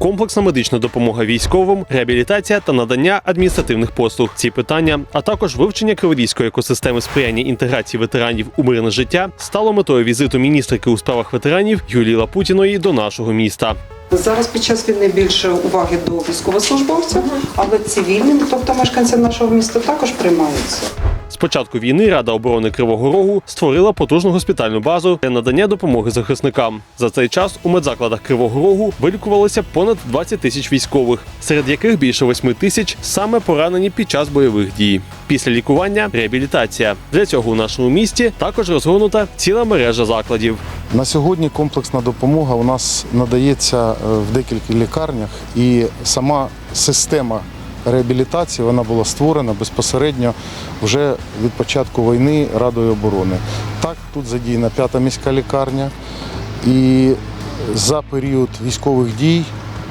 Комплексна медична допомога військовим, реабілітація та надання адміністративних послуг. Ці питання, а також вивчення криворізької екосистеми сприяння інтеграції ветеранів у мирне життя, стало метою візиту міністрики у справах ветеранів Юлії Лапутіної до нашого міста. Зараз під час війни більше уваги до військовослужбовців, але цивільним, тобто мешканцям нашого міста, також приймаються. Початку війни Рада оборони Кривого Рогу створила потужну госпітальну базу для надання допомоги захисникам. За цей час у медзакладах Кривого Рогу вилікувалося понад 20 тисяч військових, серед яких більше 8 тисяч саме поранені під час бойових дій. Після лікування реабілітація. Для цього у нашому місті також розгорнута ціла мережа закладів. На сьогодні комплексна допомога у нас надається е, в декількох лікарнях, і сама система реабілітації вона була створена безпосередньо вже від початку війни Радою оборони. Так, тут задіяна п'ята міська лікарня, і за період військових дій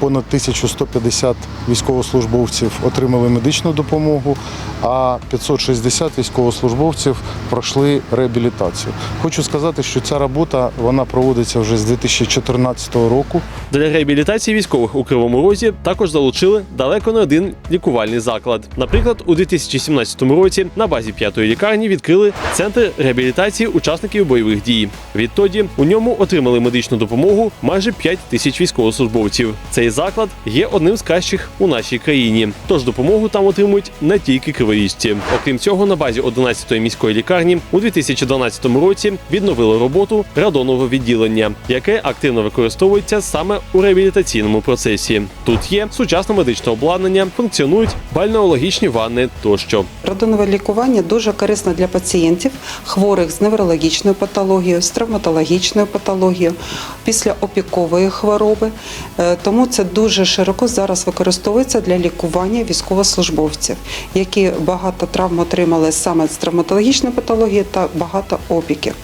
понад 1150 військовослужбовців отримали медичну допомогу, а 560 військовослужбовців пройшли реабілітацію. Хочу сказати, що ця робота вона проводиться вже з 2014 року. Для реабілітації військових у Кривому Розі також залучили далеко не один лікувальний заклад. Наприклад, у 2017 році на базі п'ятої лікарні відкрили центр реабілітації учасників бойових дій. Відтоді у ньому отримали медичну допомогу майже 5 тисяч військовослужбовців. Цей заклад є одним з кращих у нашій країні. Тож допомогу там отримують не тільки криворіжці. Окрім цього, на базі 11-ї міської лікарні у 2012 році відновили роботу радонового відділення, яке активно використовується саме у реабілітаційному процесі. Тут є сучасне медичне обладнання, функціонують бальнеологічні ванни тощо. Радонове лікування дуже корисно для пацієнтів, хворих з неврологічною патологією, з травматологічною патологією, після опікової хвороби. Е, Тому це дуже широко зараз використовується для лікування військовослужбовців, які багато травм отримали саме з травматологічної патології та багато опіків.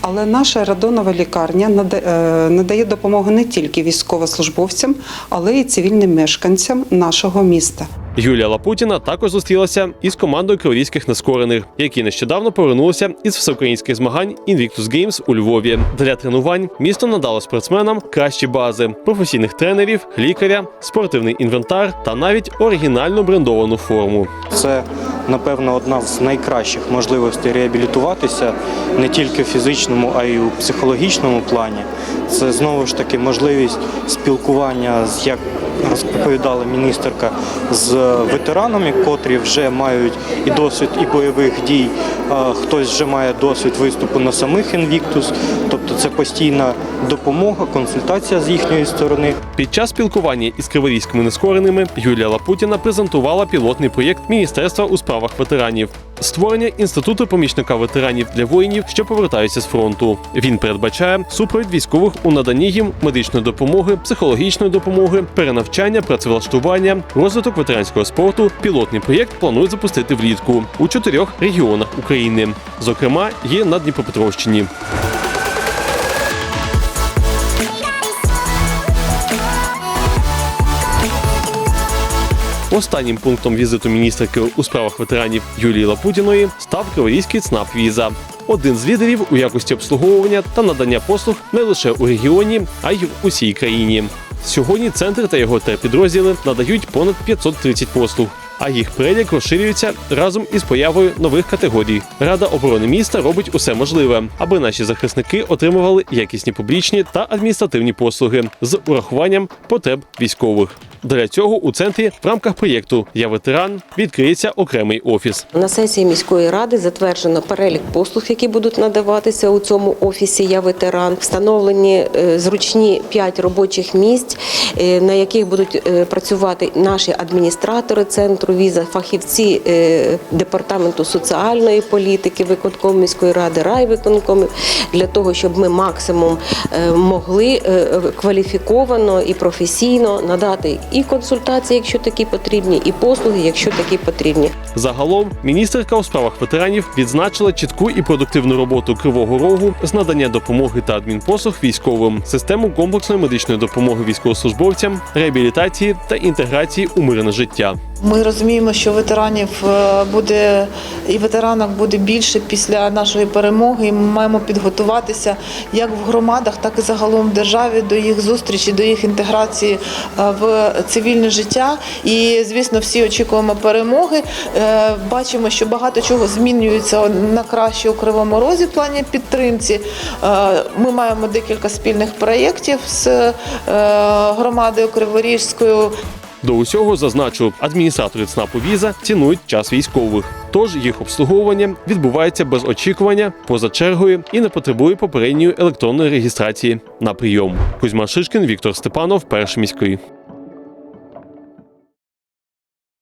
Але наша радонова лікарня е, надає допомогу не тільки військовослужбовцям, але й цивільним мешканцям нашого міста. Юлія Лапутіна також зустрілася із командою криворізьких нескорених, які нещодавно повернулися із всеукраїнських змагань Invictus Games у Львові. Для тренувань місто надало спортсменам кращі бази, професійних тренерів, лікаря, спортивний інвентар та навіть оригінальну брендовану форму. Це, напевно, одна з найкращих можливостей реабілітуватися не тільки в фізичному, а й у психологічному плані. Це знову ж таки можливість спілкування з як розповідала міністерка з ветеранами, котрі вже мають і досвід і бойових дій. Хтось вже має досвід виступу на самих інвіктус, тобто це постійна допомога, консультація з їхньої сторони. Під час спілкування із криворізькими нескореними Юлія Лапутіна презентувала пілотний проєкт Міністерства у справах ветеранів. Створення інституту помічника ветеранів для воїнів, що повертаються з фронту. Він передбачає супровід військових у наданні їм медичної допомоги, психологічної допомоги, перенавчання, працевлаштування, розвиток ветеранського спорту. Пілотний проєкт планують запустити влітку у чотирьох регіонах України. Зокрема, є на Дніпропетровщині. Останнім пунктом візиту міністрики у справах ветеранів Юлії Лапутіної став криворізький ЦНАП Віза. Один з лідерів у якості обслуговування та надання послуг не лише у регіоні, а й в усій країні. Сьогодні центр та його терпідрозділи надають понад 530 послуг. А їх перелік розширюється разом із появою нових категорій. Рада оборони міста робить усе можливе, аби наші захисники отримували якісні публічні та адміністративні послуги з урахуванням потреб військових. Для цього у центрі в рамках проєкту Я ветеран відкриється окремий офіс. На сесії міської ради затверджено перелік послуг, які будуть надаватися у цьому офісі. Я ветеран. Встановлені е, зручні п'ять робочих місць, е, на яких будуть е, працювати наші адміністратори центру віза, фахівці департаменту соціальної політики, виконком міської ради, райвиконкомів, для того, щоб ми максимум могли кваліфіковано і професійно надати і консультації, якщо такі потрібні, і послуги, якщо такі потрібні. Загалом міністерка у справах ветеранів відзначила чітку і продуктивну роботу Кривого Рогу з надання допомоги та адмінпослуг військовим, систему комплексної медичної допомоги військовослужбовцям, реабілітації та інтеграції у мирне життя. Ми розуміємо, що ветеранів е, буде і ветеранок буде більше після нашої перемоги. І ми маємо підготуватися як в громадах, так і загалом в державі до їх зустрічі, до їх інтеграції е, в цивільне життя. І звісно, всі очікуємо перемоги. Е, Бачимо, що багато чого змінюється на краще у кривому розі в плані підтримці. Ми маємо декілька спільних проєктів з громадою Криворіжською. До усього зазначу, адміністратори ЦНАПу Віза цінують час військових. Тож їх обслуговування відбувається без очікування, поза чергою і не потребує попередньої електронної реєстрації на прийом. Кузьма Шишкін, Віктор Степанов, перший міський.